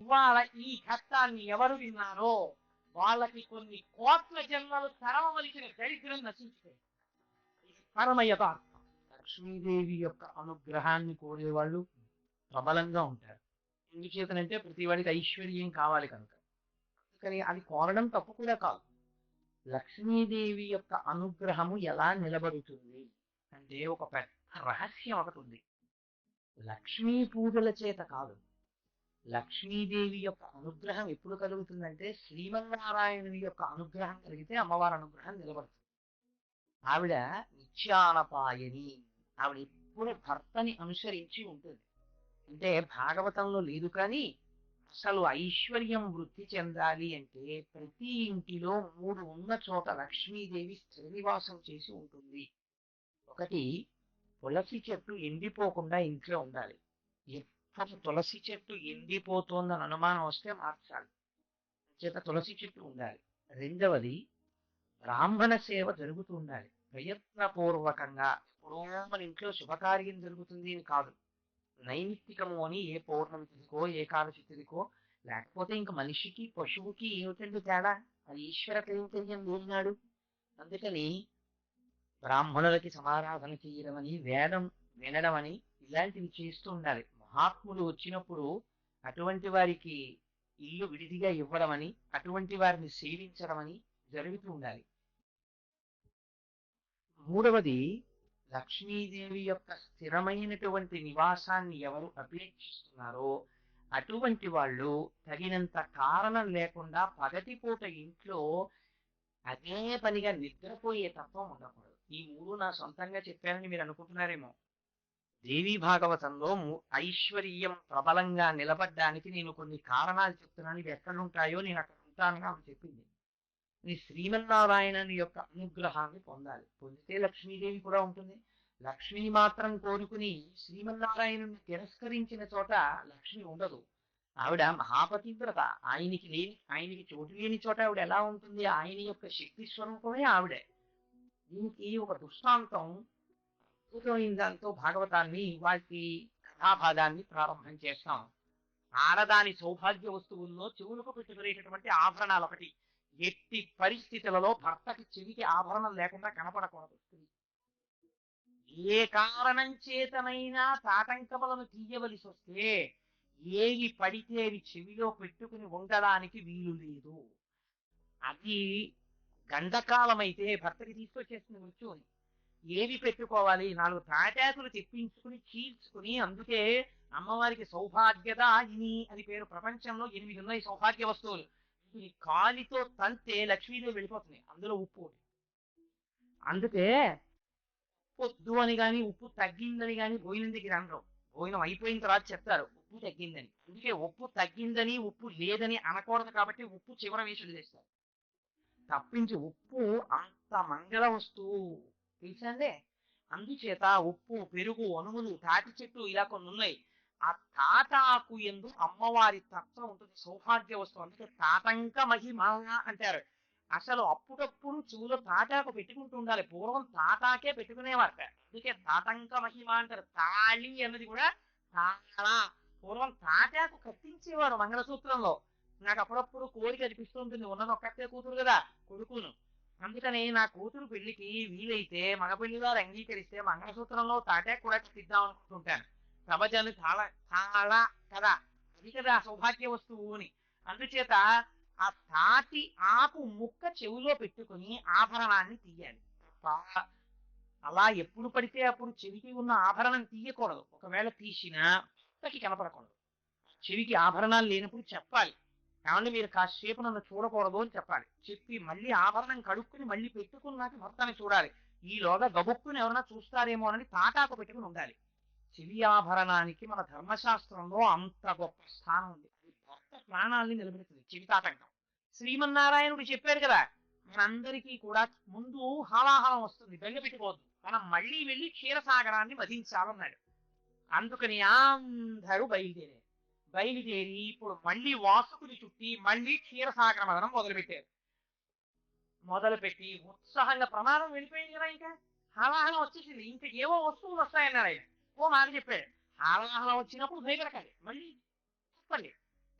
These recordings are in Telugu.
ఇవాళ ఈ కష్టాన్ని ఎవరు విన్నారో వాళ్ళకి కొన్ని కోట్ల జన్మలు తరవవలసిన దరిద్రం నశించిపోయింది పరమ యథార్థం లక్ష్మీదేవి యొక్క అనుగ్రహాన్ని కోరేవాళ్ళు ప్రబలంగా ఉంటారు. ఎందుచేతనంటే ప్రతి వాడికి ఐశ్వర్యం కావాలి కనుక. కానీ అది కోరడం తప్పు కూడా కాదు. లక్ష్మీదేవి యొక్క అనుగ్రహము ఎలా నిలబడుతుంది అంటే ఒక పెద్ద రహస్యం ఒకటి ఉంది. లక్ష్మీ పూజల చేత కాదు. లక్ష్మీదేవి యొక్క అనుగ్రహం ఎప్పుడు కలుగుతుందంటే శ్రీమన్నారాయణుని యొక్క అనుగ్రహం కలిగితే అమ్మవారి అనుగ్రహం నిలబడుతుంది. ఆవిడ నిత్యానపాయని ఆవిడ ఎప్పుడు భర్తని అనుసరించి ఉంటుంది. అంటే భాగవతంలో లేదు కానీ అసలు ఐశ్వర్యం వృద్ధి చెందాలి అంటే ప్రతి ఇంటిలో మూడు ఉన్న చోట లక్ష్మీదేవి శ్రీనివాసం చేసి ఉంటుంది. ఒకటి తులసి చెట్టు ఎండిపోకుండా ఇంట్లో ఉండాలి. ఎప్పుడు తులసి చెట్టు ఎండిపోతుందని అనుమానం వస్తే మార్చాలి. చేత తులసి చెట్టు ఉండాలి. రెండవది బ్రాహ్మణ సేవ జరుగుతూ ఉండాలి. ప్రయత్నపూర్వకంగా. ఎప్పుడో మన ఇంట్లో శుభకార్యం జరుగుతుంది అని కాదు. నైమిత్తికము అని ఏ పౌర్ణమి ఏ ఏకాదశి తిథికో లేకపోతే ఇంక మనిషికి పశువుకి ఏమిటండి తేడా? అది ఈశ్వర కైంకర్యం లేనాడు అందుకని బ్రాహ్మణులకి సమారాధన చేయడం అని వేదం వినడం అని ఇలాంటివి చేస్తూ ఉండాలి. మహాత్ములు వచ్చినప్పుడు అటువంటి వారికి ఇల్లు విడిదిగా ఇవ్వడమని అటువంటి వారిని సేవించడం అని జరుగుతూ ఉండాలి. మూడవది లక్ష్మీదేవి యొక్క స్థిరమైనటువంటి నివాసాన్ని ఎవరు అపేక్షిస్తున్నారో అటువంటి వాళ్ళు తగినంత కారణం లేకుండా పగటిపూట ఇంట్లో అదే పనిగా నిద్రపోయే తత్వం ఉండకూడదు. ఈ మూడు నా సొంతంగా చెప్పానని మీరు అనుకుంటున్నారేమో. దేవీ భాగవతంలో ఐశ్వర్యం ప్రబలంగా నిలబడ్డానికి నేను కొన్ని కారణాలు చెప్తున్నాను. ఇవి ఎక్కడుంటాయో నేను అక్కడ ఉంటాను ఆమె చెప్పింది. ఈ శ్రీమన్నారాయణుని యొక్క అనుగ్రహాన్ని పొందాలి. పొందితే లక్ష్మీదేవి కూడా ఉంటుంది. లక్ష్మిని మాత్రం కోరుకుని శ్రీమన్నారాయణుని తిరస్కరించిన చోట లక్ష్మి ఉండదు. ఆవిడ మహాపతివ్రత. ఆయనకి లేని ఆయనకి చోటు లేని చోట ఆవిడ ఎలా ఉంటుంది? ఆయన యొక్క శక్తి స్వరూపమే ఆవిడే. దీనికి ఒక దృష్టాంతం అద్భుతమైన దాంతో భాగవతాన్ని వాటి కథాభాగాన్ని ప్రారంభం చేస్తాం. ఆడదాని సౌభాగ్య వస్తువుల్లో చెవులకు పెట్టుకునేటటువంటి ఆభరణాలు ఒకటి ఎట్టి పరిస్థితులలో భర్తకి చెవికి ఆభరణం లేకుండా కనపడకూడదు. స్త్రీ ఏ కారణం చేతనైనా తాటంకములను తీయవలసి వస్తే ఏవి పడితే అవి చెవిలో పెట్టుకుని ఉండడానికి వీలు లేదు. అది గండకాలమైతే భర్తకి తీసుకొచ్చేసింది మృత్యుని ఏవి పెట్టుకోవాలి? నాలుగు తాటాకులు తెప్పించుకుని చీల్చుకుని అందుకే అమ్మవారికి సౌభాగ్యత ఇని అని పేరు ప్రపంచంలో ఎనిమిది ఉన్నాయి సౌభాగ్య వస్తువులు. ఈ కాలితో తంతే లక్ష్మీదేవి వెళ్ళిపోతుంది. అందులో ఉప్పు అందుకే పొద్దు అని కానీ ఉప్పు తగ్గిందని కానీ భోజనం దగ్గర అనరు. భోజనం అయిపోయిన తర్వాత చెప్తారు ఉప్పు తగ్గిందని. అందుకే ఉప్పు తగ్గిందని ఉప్పు లేదని అనకూడదు కాబట్టి ఉప్పు చివర వేసుడు చేస్తారు. తప్పించి ఉప్పు అంత మంగళ వస్తువు. తెలిసిందే అందుచేత ఉప్పు పెరుగు అనుములు తాటి చెట్టు ఇలా కొన్ని ఉన్నాయి ఆ తాటాకు ఎందు అమ్మవారి తత్వం ఉంటుంది సౌభాగ్య వస్తువు. అందుకే తాటంక మహిమ అంటారు. అసలు అప్పుడప్పుడు చెవులో తాటాకు పెట్టుకుంటూ ఉండాలి. పూర్వం తాటాకే పెట్టుకునేవారు అందుకే తాటంక మహిమ అంటారు. తాళి అన్నది కూడా తాళ. పూర్వం తాటాకు కట్టించేవారు మంగళసూత్రంలో. నాకు అప్పుడప్పుడు కోరిక అనిపిస్తూ ఉంటుంది. ఉన్నది ఒక్కటే కూతురు కదా కొడుకును. అందుకని నా కూతురు పెళ్ళికి వీలైతే మగ పెళ్ళి వారు అంగీకరిస్తే మంగళసూత్రంలో తాటే కూడా ఇద్దాం అనుకుంటుంటాను. ప్రభజను చాలా చాలా కదా? అది కదా సౌభాగ్య వస్తువు అని. అందుచేత ఆ తాటి ఆకు ముక్క చెవిలో పెట్టుకుని ఆభరణాన్ని తీయాలి. అలా ఎప్పుడు పడితే అప్పుడు చెవికి ఉన్న ఆభరణం తీయకూడదు. ఒకవేళ తీసినా భర్తకి కనపడకూడదు. చెవికి ఆభరణాలు లేనప్పుడు చెప్పాలి. కాబట్టి మీరు కాసేపు నన్ను చూడకూడదు అని చెప్పాలి. చెప్పి మళ్ళీ ఆభరణం కడుక్కుని మళ్ళీ పెట్టుకున్నాక భర్తని చూడాలి. ఈలోగా గబుక్కుని ఎవరైనా చూస్తారేమో అని తాటాకు పెట్టుకుని ఉండాలి. చెవి ఆభరణానికి మన ధర్మశాస్త్రంలో అంత గొప్ప స్థానం ఉంది. అది భర్త ప్రాణాల్ని నిలబెడుతుంది చెవి తాటంకం శ్రీమన్నారాయణుడు చెప్పారు కదా మనందరికీ కూడా ముందు హాలాహలం వస్తుంది బెంగ పెట్టుకోవద్దు. మనం మళ్ళీ వెళ్ళి క్షీరసాగరాన్ని వధించాలన్నాడు. అందుకని అందరూ బయలుదేరారు. బయలుదేరి ఇప్పుడు మళ్ళీ వాసుకుని చుట్టి మళ్ళీ క్షీరసాగర మదనం మొదలుపెట్టారు. మొదలుపెట్టి ఉత్సాహంగా ప్రమాదం వెళ్ళిపోయింది కదా ఇంకా. హాలాహలం వచ్చేసింది. ఇంకా ఏవో వస్తువులు వస్తాయన్నారు ఆయన. ఓ మాట చెప్పాడు. హాలాహలం వచ్చినప్పుడు భయపడకండి. మళ్ళీ చెప్పండి.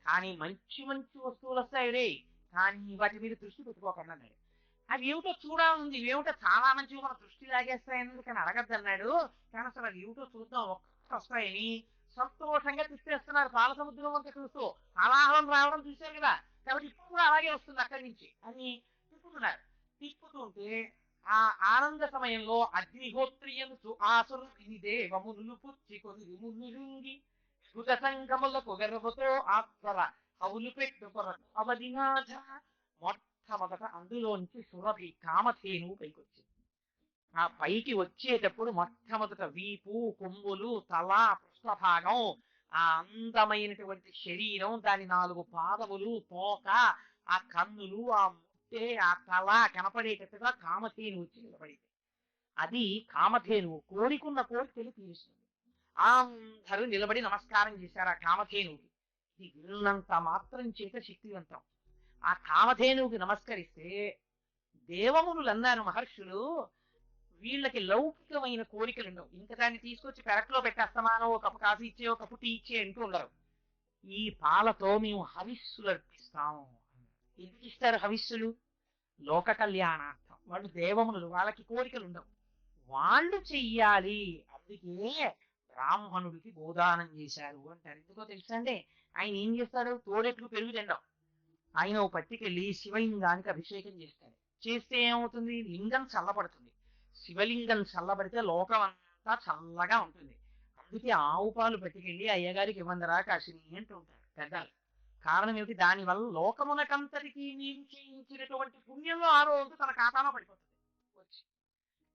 కానీ మంచి మంచి వస్తువులు వస్తాయి రే. కానీ వాటి మీద దృష్టి పెట్టుకోకుండా అన్నాడు. అవి ఏమిటో చూడాలంది ఏమిటో చాలా మంచి మన దృష్టి లాగేస్తాయని కానీ అడగద్దు అన్నాడు కానీ అసలు అది ఏమిటో చూద్దాం. ఒక్క వస్తాయని సంతోషంగా తిప్పేస్తున్నారు పాల సముద్రం వంక చూస్తూ అలాహం రావడం చూశారు కదా. కాబట్టి ఇప్పుడు కూడా అలాగే వస్తుంది అక్కడి నుంచి అని తిప్పుతున్నారు. తిప్పుతుంటే ఆ ఆనంద సమయంలో అగ్నిహోత్రియను ఆసురు ఇది దేవములు పుచ్చి కొన్ని మునిరుంగి భుజ సంగములకు గర్వతో ఆత్మర హవులు పెట్టుకొరకు అవధినాథ మొట్టమొదట అందులోంచి సురభి కామధేను పైకొచ్చింది. ఆ పైకి వచ్చేటప్పుడు మొట్టమొదట వీపు కొమ్ములు తల పృష్ఠభాగం ఆ అందమైనటువంటి శరీరం దాని నాలుగు పాదములు తోక ఆ కన్నులు ఆ ముట్టే ఆ తల కనపడేటట్టుగా కామధేను వచ్చి నిలబడింది అది కామధేను కోరికున్న కోరికలు తీరుస్తుంది. అందరూ నిలబడి నమస్కారం చేశారు ఆ కామధేనువుకి. ఇది విన్నంత మాత్రం చేత శక్తివంతం. ఆ కామధేనువుకి నమస్కరిస్తే దేవమునులు అన్నారు మహర్షులు వీళ్ళకి లౌకికమైన కోరికలు ఉండవు. ఇంకా దాన్ని తీసుకొచ్చి పెరట్లో పెట్టేస్తామానో ఒక కప్పు కాఫీ ఇచ్చే ఒక కప్పు టీ ఇచ్చే అంటూ ఉండరు. ఈ పాలతో మేము హవిస్సులు అర్పిస్తాం. ఎందుకు ఇస్తారు హవిస్సులు? లోక కళ్యాణార్థం. వాళ్ళు దేవములు వాళ్ళకి కోరికలు ఉండవు. వాళ్ళు చెయ్యాలి. అందుకే బ్రాహ్మణుడికి గోదానం చేశారు అంటారు. ఎందుకో తెలుసా ఆయన ఏం చేస్తాడు? తోడెట్లు పెరుగు తిండం ఆయన ఓ పట్టికెళ్ళి శివలింగానికి అభిషేకం చేస్తాడు. చేస్తే ఏమవుతుంది? లింగం చల్లబడుతుంది. శివలింగం చల్లబడితే లోకం అంతా చల్లగా ఉంటుంది. అందుకే ఆవు పాలు పట్టుకెళ్ళి అయ్యగారికి ఇవ్వందరా కాశిని అంటూ ఉంటారు పెద్దలు. కారణం ఏమిటి? దానివల్ల లోకమునకంతటికి నీవు చేయించినటువంటి పుణ్యంలో ఆ రోజు తన ఖాతాలో పడిపోతుంది. వచ్చి.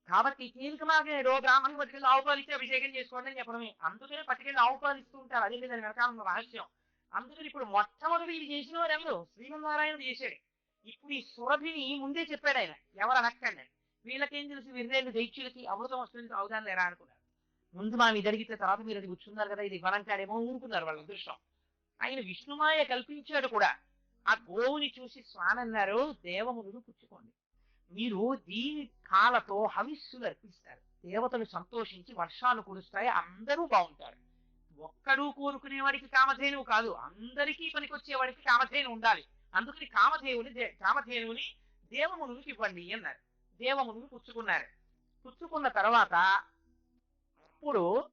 కాబట్టి తేలికలాగా ఏదో బ్రాహ్మణులు పట్టుకెళ్ళి ఆవు పాలు ఇచ్చి అభిషేకం చేసుకోండి అని చెప్పడమే. అందుకనే పట్టుకెళ్ళి ఆవు పాలు ఇస్తూ ఉంటారు. అదే దాని వెనకాల ఉన్న రహస్యం. అందుకని ఇప్పుడు మొట్టమొదటి ఇది చేసిన వారు ఎవరు? శ్రీమన్నారాయణ చేశాడు. ఇప్పుడు ఈ సురభిని ముందే చెప్పాడు ఆయన. ఎవరు అనక్కండి వీళ్ళకేం తెలుసు? వీరేళ్ళు దైత్యులకి అమృతం వస్తుంది అవగాహన లేరా అనుకున్నారు? ముందు మా ఇది అడిగితే తర్వాత మీరు అది కూర్చున్నారు కదా ఇది ఇవ్వనంటాడేమో ఊరుకున్నారు వాళ్ళ అదృష్టం. ఆయన విష్ణుమాయ కల్పించాడు కూడా. ఆ గోవుని చూసి స్వామి అన్నారు పుచ్చుకోండి. మీరు దీని కాలతో హవిస్సులు అర్పిస్తారు. దేవతలు సంతోషించి వర్షాలు కురుస్తాయి అందరూ బాగుంటారు. ఒక్కడు కోరుకునే వాడికి కామధేనువు కాదు. అందరికీ పనికొచ్చేవాడికి కామధేను ఉండాలి. అందుకని కామధేవుని దే- కామధేనువుని దేవమునులకు ఇవ్వండి అన్నారు. దేవమునులు పుచ్చుకున్నారు. పుచ్చుకున్న తర్వాత అప్పుడు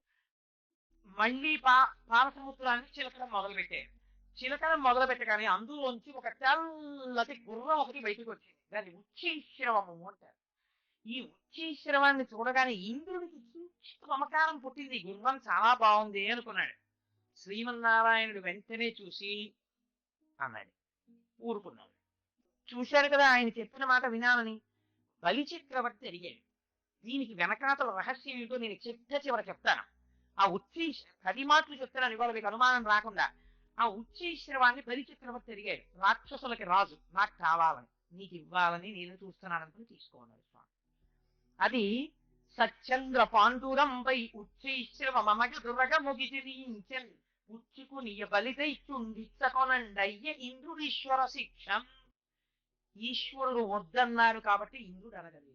మళ్ళీ పా పాలసముద్రాన్ని చిలకడం మొదలుపెట్టారు. చిలకడం మొదలు పెట్టగానే అందులోంచి ఒక తెల్లటి గుర్రం ఒకటి బయటకు వచ్చింది. దాన్ని ఉచ్చైశ్రవము అంటారు. ఈ ఉచ్చైశ్రవాన్ని చూడగానే ఇంద్రుడికి మమకారం పుట్టింది. గుర్రం చాలా బాగుంది అనుకున్నాడు. శ్రీమన్నారాయణుడు వెంటనే చూసి అన్నాడు. ఊరుకున్నాడు. చూశారు కదా ఆయన చెప్పిన మాట వినాలని. బలిచక్రవర్తి అడిగాడు దీనికి వెనకాతల రహస్యం ఏంటో నేను చిట్ట చివర చెప్తాను. ఆ ఉచ్చీష్ పది మాటలు చెప్తాను ఇవాళ మీకు అనుమానం రాకుండా ఆ ఉచ్చీశ్రవాన్ని బలిచక్రవర్తి అడిగాడు రాక్షసులకి రాజు నాకు కావాలని నీకు ఇవ్వాలని నేను చూస్తున్నాను అనుకుని తీసుకోన్నాడు స్వామి. అది సచంద్ర పాండురంపై ఉచ్చైశ్రవ మమగ దురగ ముగిజిరించన్ పుచ్చుకుని బలిదైచుండిచ్చకొనండయ్య ఇంద్రుడీశ్వర శిక్షం. ఈశ్వరుడు వద్దన్నారు కాబట్టి ఇంద్రుడు అనగలేదు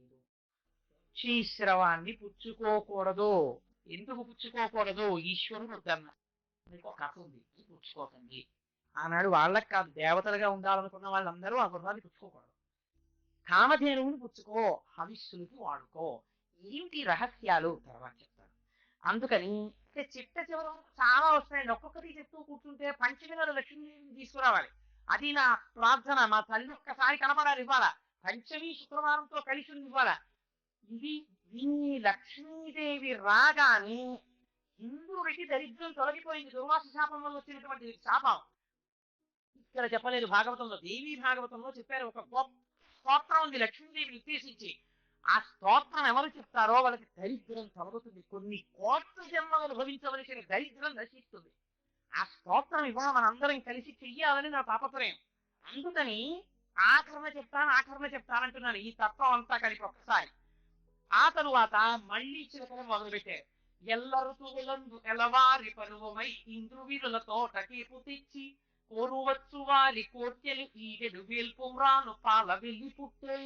ఉచ్చైశ్రవాన్ని పుచ్చుకోకూడదు. ఎందుకు పుచ్చుకోకూడదు? ఈశ్వరుడు వద్దన్నారు మీకు ఒక కథ ఉంది. పుచ్చుకోకండి. ఆనాడు వాళ్ళకి కాదు దేవతలుగా ఉండాలనుకున్న వాళ్ళందరూ ఆ గుర్రాన్ని పుచ్చుకోకూడదు. కామధేనువుని పుచ్చుకో హవిస్సులకి వాడుకో. ఏమిటి రహస్యాలు? తర్వాత చెప్తాను. అందుకని చిట్ట చివరి చాలా వస్తాయండి ఒక్కొక్కటి చెప్తూ కూర్చుంటే పంచమిలో లక్ష్మీదేవిని తీసుకురావాలి. అది నా ప్రార్థన. మా తల్లి ఒక్కసారి కనపడాలి ఇవ్వాల పంచమి శుక్రవారంతో కలిసి ఉంది ఇవ్వాల ఇది దీన్ని లక్ష్మీదేవి రాగానే ఇంద్రుడికి దరిద్రం తొలగిపోయింది. దుర్వాస శాపం వల్ల వచ్చినటువంటి శాపం. ఇక్కడ చెప్పలేదు భాగవతంలో. దేవి భాగవతంలో చెప్పారు. ఒక గొప్ప స్తోత్రం ఉంది లక్ష్మీదేవిని ఉద్దేశించి. ఆ స్తోత్రం ఎవరు చెప్తారో వాళ్ళకి దరిద్రం తొలగుతుంది కొన్ని కోట్ల జన్మలు అనుభవించవలసిన దరిద్రం నశిస్తుంది. ఆ స్తోత్రం ఇవాళ మనందరం కలిసి చెయ్యాలని నా తాపత్రయం అందుకని ఆఖరణ చెప్తాను ఆఖరణ చెప్తానంటున్నాను ఈ తత్వం అంతా కలిపి ఒకసారి ఆ తరువాత మళ్ళీ చిలకలు మొదలుపెట్టారు. ఎల్ల ఎలవారి పరువమై ఇంద్రువీరుల తోటకేపు తెచ్చి కోరువచ్చు వారి కోర్కెలు ఈడెడు వేల్పుమ్రాను పాల వెళ్ళి పుట్టే.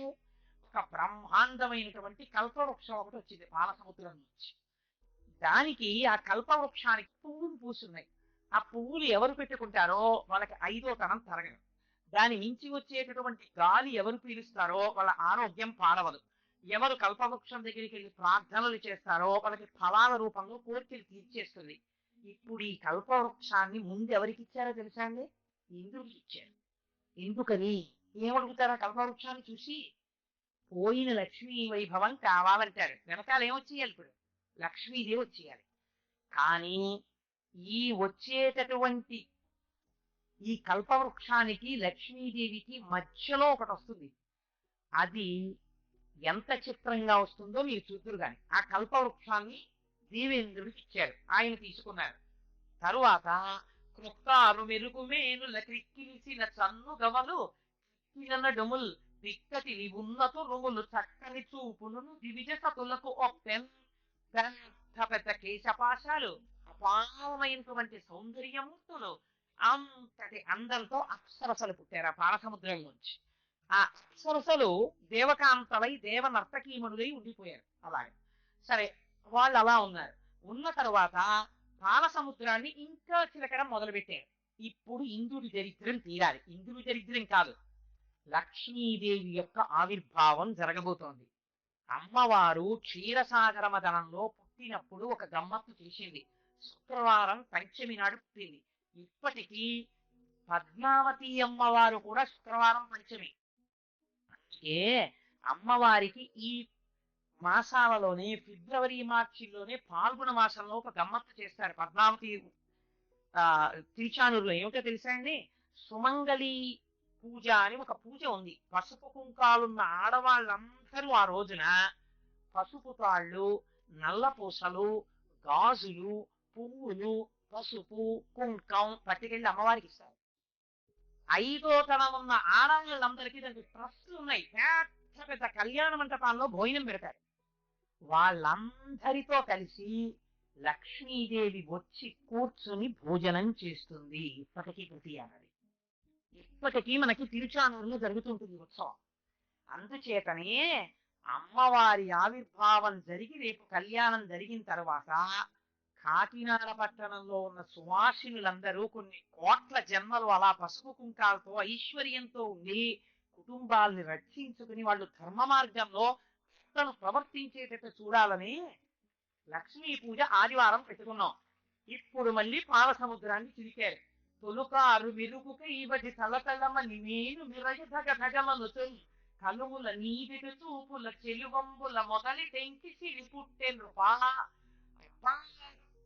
ఒక బ్రహ్మాండమైనటువంటి కల్పవృక్షం ఒకటి వచ్చింది పాల సముద్రం నుంచి. దానికి ఆ కల్పవృక్షానికి పువ్వులు పూసున్నాయి. ఆ పువ్వులు ఎవరు పెట్టుకుంటారో వాళ్ళకి ఐదో తనం తరగదు దాని మించి వచ్చేటటువంటి గాలి ఎవరు పీలుస్తారో వాళ్ళ ఆరోగ్యం పాడవదు ఎవరు కల్పవృక్షం దగ్గరికి వెళ్ళి ప్రార్థనలు చేస్తారో వాళ్ళకి ఫలాల రూపంలో కోరికలు తీర్చేస్తుంది. ఇప్పుడు ఈ కల్పవృక్షాన్ని ముందు ఎవరికి ఇచ్చారో తెలుసా అండి? ఇంద్రుడికి ఇచ్చారు. ఎందుకని? ఏమడుగుతారా కల్పవృక్షాన్ని చూసి? పోయిన లక్ష్మీ వైభవం కావాలంటారు. వెనకాల ఏమొచ్చేయాలి ఇప్పుడు? లక్ష్మీదేవి వచ్చేయాలి. కానీ ఈ వచ్చేటటువంటి ఈ కల్పవృక్షానికి లక్ష్మీదేవికి మధ్యలో ఒకటి వస్తుంది. అది ఎంత చిత్రంగా వస్తుందో మీరు చూద్దరు కానీ ఆ కల్పవృక్షాన్ని దేవేంద్రుడికి ఇచ్చారు ఆయన తీసుకున్నారు. తరువాత కృప్తారు మెరుగు మేనుల క్రిక్కిలిసిన చన్ను గవలు కిరణ డొముల్ దిక్కటి ఉన్నతు రొములు చక్కని చూపును దివిజ సతులకు ఒప్పెన్. పెద్ద పెద్ద కేశపాశాలు అపారమైనటువంటి సౌందర్యమూర్తులు అంతటి అందంతో అప్సరసలు పుట్టారు ఆ పాలసముద్రం నుంచి. ఆ అప్సరసలు దేవకాంతలై దేవ నర్తకీమణులై ఉండిపోయారు అలాగే. సరే వాళ్ళు అలా ఉన్నారు. ఉన్న తరువాత పాలసముద్రాన్ని ఇంకా చిలకడం మొదలుపెట్టారు. ఇప్పుడు ఇంద్రుడి దరిద్రం తీరాలి. ఇంద్రుడి దరిద్రం కాదు లక్ష్మీదేవి యొక్క ఆవిర్భావం జరగబోతోంది. అమ్మవారు క్షీరసాగర మదనంలో పుట్టినప్పుడు ఒక గమ్మత్తు చేసింది. శుక్రవారం పంచమి నాడు పుట్టింది. ఇప్పటికీ పద్మావతి అమ్మవారు కూడా శుక్రవారం పంచమి. అందుకే అమ్మవారికి ఈ మాసాలలోనే ఫిబ్రవరి మార్చిలోనే పాల్గొన మాసంలో ఒక గమ్మత్తు చేస్తారు. పద్మావతి ఆ తిరుచానూరులో ఏమిటో తెలుసా అండి? సుమంగళి పూజ అని ఒక పూజ ఉంది. పసుపు కుంకాలున్న ఆడవాళ్ళందరూ ఆ రోజున పసుపు తాళ్ళు నల్ల పూసలు గాజులు పువ్వులు పసుపు కుంకం పట్టుకెళ్ళి అమ్మవారికి ఇస్తారు. ఐదో తన ఉన్న ఆడవాళ్ళందరికీ దానికి ట్రస్ట్లు ఉన్నాయి. పెద్ద పెద్ద కళ్యాణ మంటపాల్లో భోజనం పెడతారు. వాళ్ళందరితో కలిసి లక్ష్మీదేవి వచ్చి కూర్చుని భోజనం చేస్తుంది. ఇప్పటికీ ప్రతి అన్నది ఇప్పటికీ మనకి తిరుచానూరులో జరుగుతుంటుంది ఉత్సవం. అందుచేతనే అమ్మవారి ఆవిర్భావం జరిగి రేపు కళ్యాణం జరిగిన తర్వాత కాకినాడ పట్టణంలో ఉన్న సువాసినులందరూ కొన్ని కోట్ల జన్మలు అలా పసుపు కుంకాలతో ఐశ్వర్యంతో ఉండి కుటుంబాల్ని రక్షించుకుని వాళ్ళు ధర్మ మార్గంలో తను ప్రవర్తించేటట్టు చూడాలని లక్ష్మీ పూజ ఆదివారం పెట్టుకున్నాం. ఇప్పుడు మళ్ళీ పాల సముద్రాన్ని చిరికారు తొలుకారు మెరుగుక ఈవటి తలతలమ నేను మిరగ ధగ ధగమను కలువుల నీటికి చూపుల చెలువంబుల మొదలి టెంకి సిరి పుట్టెను.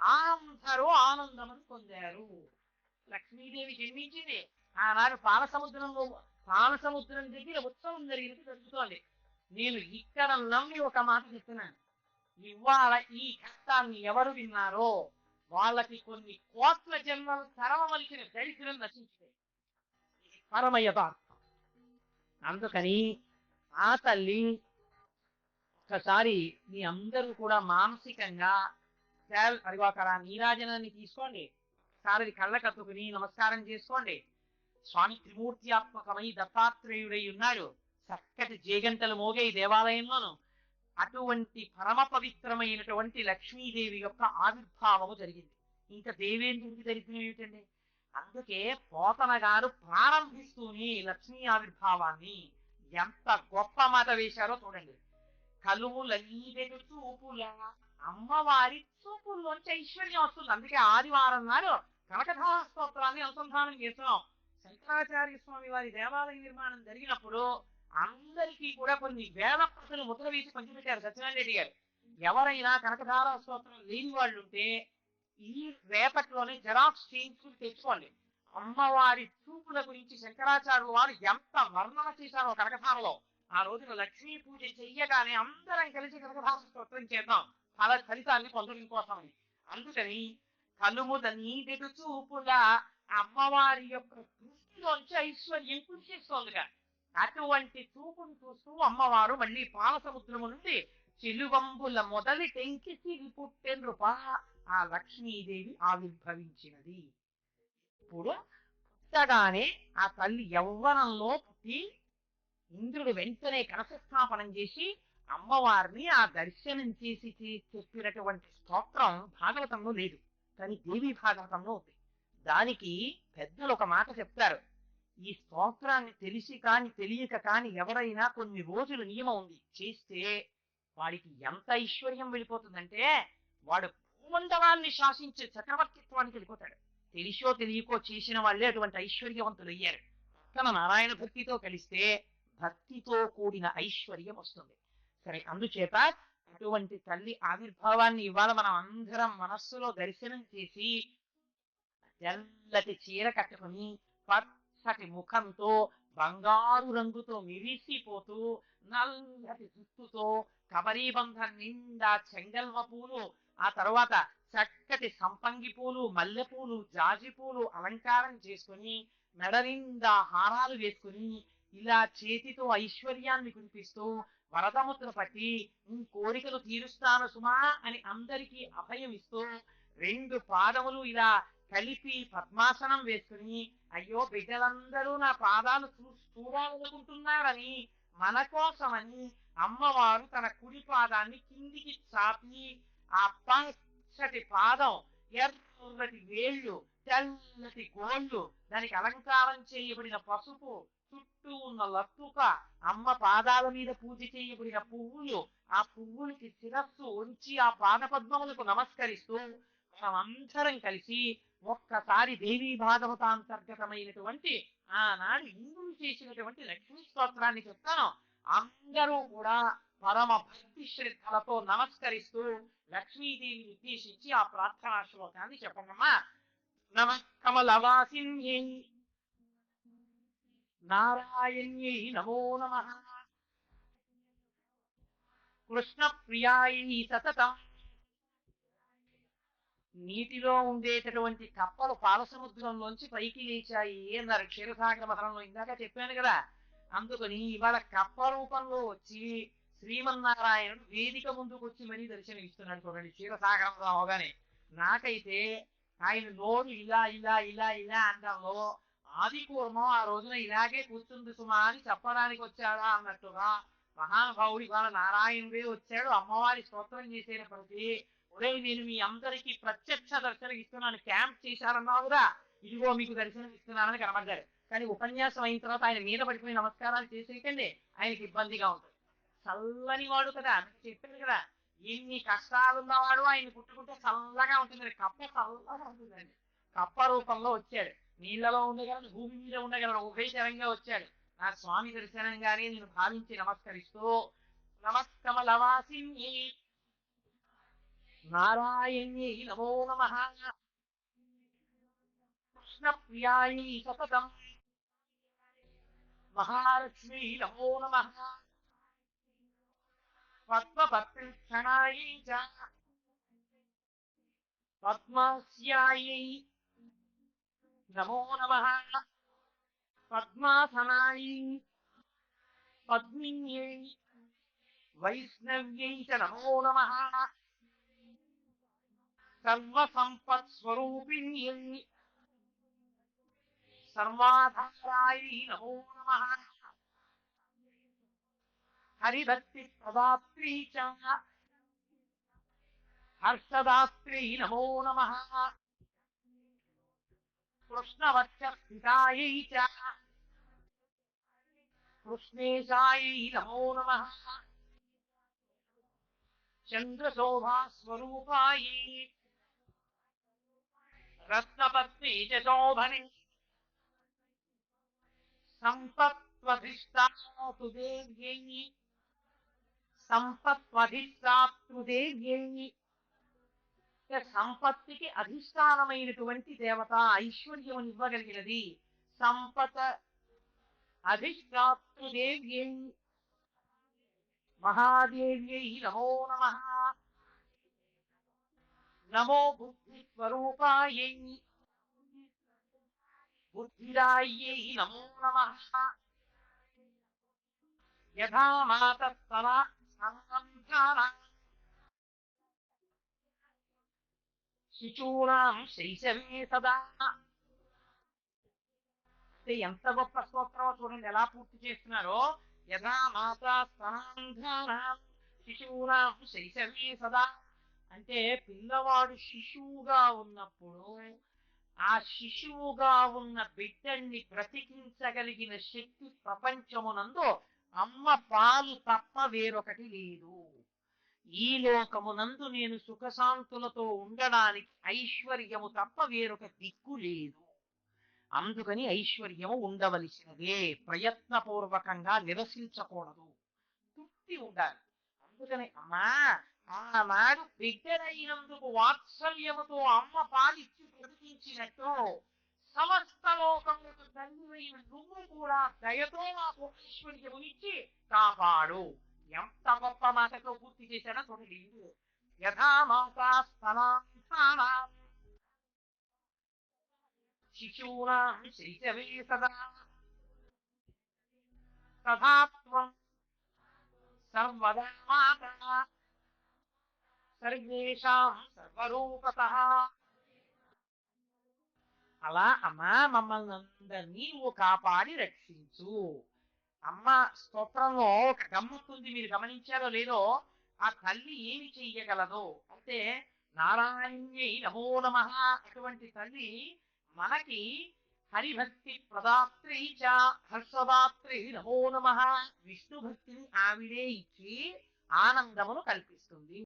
అందరూ ఆనందమని పొందారు. లక్ష్మీదేవి జన్మించింది. ఆనాడు పాల సముద్రంలో పాల సముద్రం దగ్గర ఉత్సవం జరిగినట్టు జరుగుతోంది నేను ఇక్కడ నమ్మి ఒక మాట చెప్తున్నాను. ఇవాళ ఈ కష్టాన్ని ఎవరు విన్నారో వాళ్ళకి కొన్ని కోట్ల జన్మలు తరవవలసిన దరిద్రం రచించే పరమ యథార్థం అందుకని ఆ తల్లి ఒకసారి మీ అందరూ కూడా మానసికంగా శాల్- అదిగో అక్కడ నీరాజనాన్ని తీసుకోండి. సారది కళ్ళ కత్తుకుని నమస్కారం చేసుకోండి. స్వామి త్రిమూర్త్యాత్మకమై దత్తాత్రేయుడై ఉన్నాడు చక్కటి జేగంటలు మోగే ఈ దేవాలయంలోను. అటువంటి పరమ పవిత్రమైనటువంటి లక్ష్మీదేవి యొక్క ఆవిర్భావము జరిగింది. ఇంకా దేవేంద్రుడికి దరిద్రం ఏమిటండి? అందుకే పోతన గారు ప్రారంభిస్తూనే లక్ష్మీ ఆవిర్భావాన్ని ఎంత గొప్ప మాట వేశారో చూడండి. కలువులన్నీదెను చూపుల అమ్మవారి చూపుల్లోంచి ఐశ్వర్యం వస్తుంది. అందుకే ఆదివారం నాడు కనకధార స్తోత్రాన్ని అనుసంధానం చేస్తున్నాం. శంకరాచార్య స్వామి వారి దేవాలయ నిర్మాణం జరిగినప్పుడు అందరికీ కూడా కొన్ని వేల ప్రజలు ముద్ర వేసి పంచిపెట్టారు సత్యనారాయణ రెడ్డి గారు. ఎవరైనా కనకధార స్తోత్రం లేని వాళ్ళు ఉంటే ఈ రేపట్లోనే జెరాక్స్ చేయించుకుని తెచ్చుకోండి. అమ్మవారి చూపుల గురించి శంకరాచార్యులు వారు ఎంత వర్ణన చేశారో కనకధారలో. ఆ రోజున లక్ష్మీ పూజ చెయ్యగానే అందరం కలిసి కనకధార స్తోత్రం చేద్దాం. ఫల ఫలితాన్ని పొందడం కోసమని అందుకని కలుముద నీటి చూపుల అమ్మవారి యొక్క దృష్టిలోంచి ఐశ్వర్యం కృషిస్తోందిగా అటువంటి చూపును చూస్తూ అమ్మవారు మళ్ళీ పాలసముద్రము నుండి చిలువంబుల మొదలి టెంకిసి రూప ఆ లక్ష్మీదేవి ఆవిర్భవించినది. ఇప్పుడు పుట్టగానే ఆ తల్లి యవ్వనంలో పుట్టి ఇంద్రుడు వెంటనే కలశస్థాపనం చేసి అమ్మవారిని ఆ దర్శనం చేసి చెప్పినటువంటి స్తోత్రం భాగవతంలో లేదు. కానీ దేవి భాగవతంలో ఉంది. దానికి పెద్దలు ఒక మాట చెప్తారు. ఈ స్తోత్రాన్ని తెలిసి కాని తెలియక కాని ఎవరైనా కొన్ని రోజులు నియమం ఉంది. చేస్తే వాడికి ఎంత ఐశ్వర్యం వెళ్ళిపోతుందంటే వాడు భూమండలాన్ని శాసించే చక్రవర్తిత్వానికి వెళ్ళిపోతాడు. తెలిసో తెలియకో చేసిన వాళ్ళే అటువంటి ఐశ్వర్యవంతులు అయ్యారు. తన నారాయణ భక్తితో కలిస్తే భక్తితో కూడిన ఐశ్వర్యం వస్తుంది. సరే అందుచేత అటువంటి తల్లి ఆవిర్భావాన్ని ఇవాళ మనం అందరం మనస్సులో దర్శనం చేసి తెల్లటి చీర కట్టుకుని పచ్చటి ముఖంతో బంగారు రంగుతో మిరిసిపోతూ నల్లటి జుట్టుతో కబరీబంధం నిండా చెంగల్వ పూలు ఆ తర్వాత చక్కటి సంపంగి పూలు మల్లెపూలు జాజి పూలు అలంకారం చేసుకుని మెడ నిండా హారాలు వేసుకుని ఇలా చేతితో ఐశ్వర్యాన్ని కురిపిస్తూ వరదముద్ర పట్టి కోరికలు తీరుస్తాను సుమా అని అందరికీ అభయం ఇస్తూ రెండు పాదములు ఇలా కలిపి పద్మాసనం వేసుకుని అయ్యో బిడ్డలందరూ నా పాదాలు చూ చూడాలనుకుంటున్నారని మన కోసమని అమ్మవారు తన కుడి పాదాన్ని కిందికి చాపి ఆ పచ్చటి పాదం ఎర్రటి వేళ్ళు తెల్లటి గోళ్ళు దానికి అలంకారం చేయబడిన పసుపు చుట్టూ ఉన్న లత్తుక అమ్మ పాదాల మీద పూజ చేయబడిన పువ్వులు ఆ పువ్వులకి శిరస్సు ఉంచి ఆ పాద పద్మములకు నమస్కరిస్తూ మనమందరం కలిసి ఒక్కసారి దేవీ భాగవతాంతర్గతమైనటువంటి ఆనాడు ఇంద్రుడు చేసినటువంటి లక్ష్మీ స్తోత్రాన్ని చెప్తాను. అందరూ కూడా పరమ భక్తి శ్రద్ధలతో నమస్కరిస్తూ లక్ష్మీదేవిని ఉద్దేశించి ఆ ప్రార్థనా శ్లోకాన్ని చెప్పమ్మా నమ కమలవాసిన్యై. నారాయణ్యై నమో నమ. కృష్ణ ప్రియాయి సతతం. నీటిలో ఉండేటటువంటి కప్పలు పాలసముద్రంలోంచి పైకి లేచాయి అన్నారు క్షీరసాగర మహరంలో ఇందాక చెప్పాను కదా అందుకని ఇవాళ కప్ప రూపంలో వచ్చి శ్రీమన్నారాయణుడు వేదిక ముందుకు వచ్చి మరీ దర్శనం ఇస్తున్నాడు చూడండి క్షీరసాగరం అవగానే. నాకైతే ఆయన నోరు ఇలా ఇలా ఇలా ఇలా అనడంలో ఆది పూర్వం ఆ రోజున ఇలాగే కూర్చుంది సుమా అని చెప్పడానికి వచ్చాడా అన్నట్టుగా మహానుభావుడు ఇవాళ నారాయణుడే వచ్చాడు. అమ్మవారి స్తోత్రం చేసేటప్పటికీ ఒరే నేను మీ అందరికీ ప్రత్యక్ష దర్శనం ఇస్తున్నాను. క్యాంప్ చేశారన్నావురా. ఇదిగో మీకు దర్శనం ఇస్తున్నానని కనబడ్డారు కానీ ఉపన్యాసం అయిన తర్వాత ఆయన మీద పడిపోయి నమస్కారాలు చేసేయకండి. ఆయనకి ఇబ్బందిగా ఉంటుంది. చల్లని వాడు కదా మీకు చెప్పారు కదా ఎన్ని కష్టాలున్నవాడు ఆయన పుట్టుకుంటే చల్లగా ఉంటుంది కప్ప చల్లగా ఉంటుందండి. కప్ప రూపంలో వచ్చాడు. నీళ్ళలో ఉండగలను భూమి మీద ఉండగలను. ఉభయచరంగా వచ్చాడు. నా స్వామి దర్శనంగానే నేను భావించి నమస్కరిస్తూ నమస్కమలవాసిని నారాయణ్యై నమో నమ. కృష్ణ ప్రియాయి సతతం. మహాలక్ష్మీ నమో నమ. పద్మపత్రిక్షణాయై చ. పద్మాస్యాయై నమో నమ పద్మాసనాయై పద్మిన్యై వైష్ణవ్యై చ నమో నమ సర్వసంపత్స్వరూపిణ్యై సర్వాధారాయై నమో నమ హరిభక్తి ప్రదాత్రీ చ హర్షదాత్రీ నమో నమ కృష్ణవక్షస్థితాయై చ కృష్ణేశాయై నమో నమ చంద్రశోభాస్వరూపాయై రత్నపత్ని చ శోభని సంపత్వధిష్టాతు దేవ్యై సంపత్వధిష్టాతృ దేవ్యై సంపత్తికి అధిష్టానమైనటువంటి దేవత ఐశ్వర్యం ఇవ్వగలిగినది సంపత అధిష్టాతృదేవ్యై మహాదేవ్యై నమో నమ. నమో బుద్ధి స్వరూపాయై బుద్ధిరాయ్యై నమో నమ. యథా మాతస్తన శిశూనాం శైశవే సదా. అంటే ఎంత గొప్ప స్తోత్రమో చూడండి ఎలా పూర్తి చేస్తున్నారో. యథా మాతా స్తనాంధ్రాణం శిశూనాం శైశవే సదా. అంటే పిల్లవాడు శిశువుగా ఉన్నప్పుడు ఆ శిశువుగా ఉన్న బిడ్డల్ని బ్రతికించగలిగిన శక్తి ప్రపంచమునందు అమ్మ పాలు తప్ప వేరొకటి లేదు. ఈ లోకమునందు నేను సుఖశాంతులతో ఉండడానికి ఐశ్వర్యము తప్ప వేరొక దిక్కు లేదు. అందుకని ఐశ్వర్యము ఉండవలసినదే. ప్రయత్నపూర్వకంగా నిరసించకూడదు. తృప్తి ఉండాలి. అందుకని అమ్మా ఆనాడు బిడ్డనైనందుకు వాత్సల్యముతో అమ్మ పాలిచ్చి బ్రతికించినట్టు సమస్త లోకములకు తల్లివైన నువ్వు కూడా దయతో నాకు ఐశ్వర్యమునిచ్చి కాపాడు. ఎంత గొప్ప మాటతో పూర్తి చేశాడో చూడండి యథా మాతా స్తనాంతానా శిశూనాం శైశవే సదా తథాత్వం సర్వదా మాతా సర్వేషాం సర్వరూపత అలా అమ్మా మమ్మల్ని అందరినీ నువ్వు కాపాడి రక్షించు అమ్మ స్తోత్రంలో ఒక గమ్మత్తుంది. మీరు గమనించారో లేదో ఆ తల్లి ఏమి చెయ్యగలదో? అంటే నారాయణ్యై నమో నమ అటువంటి తల్లి మనకి హరిభక్తి ప్రదాత్రి చ హర్షదాత్రి నమో నమ విష్ణు భక్తిని ఆవిడే ఇచ్చి ఆనందమును కల్పిస్తుంది.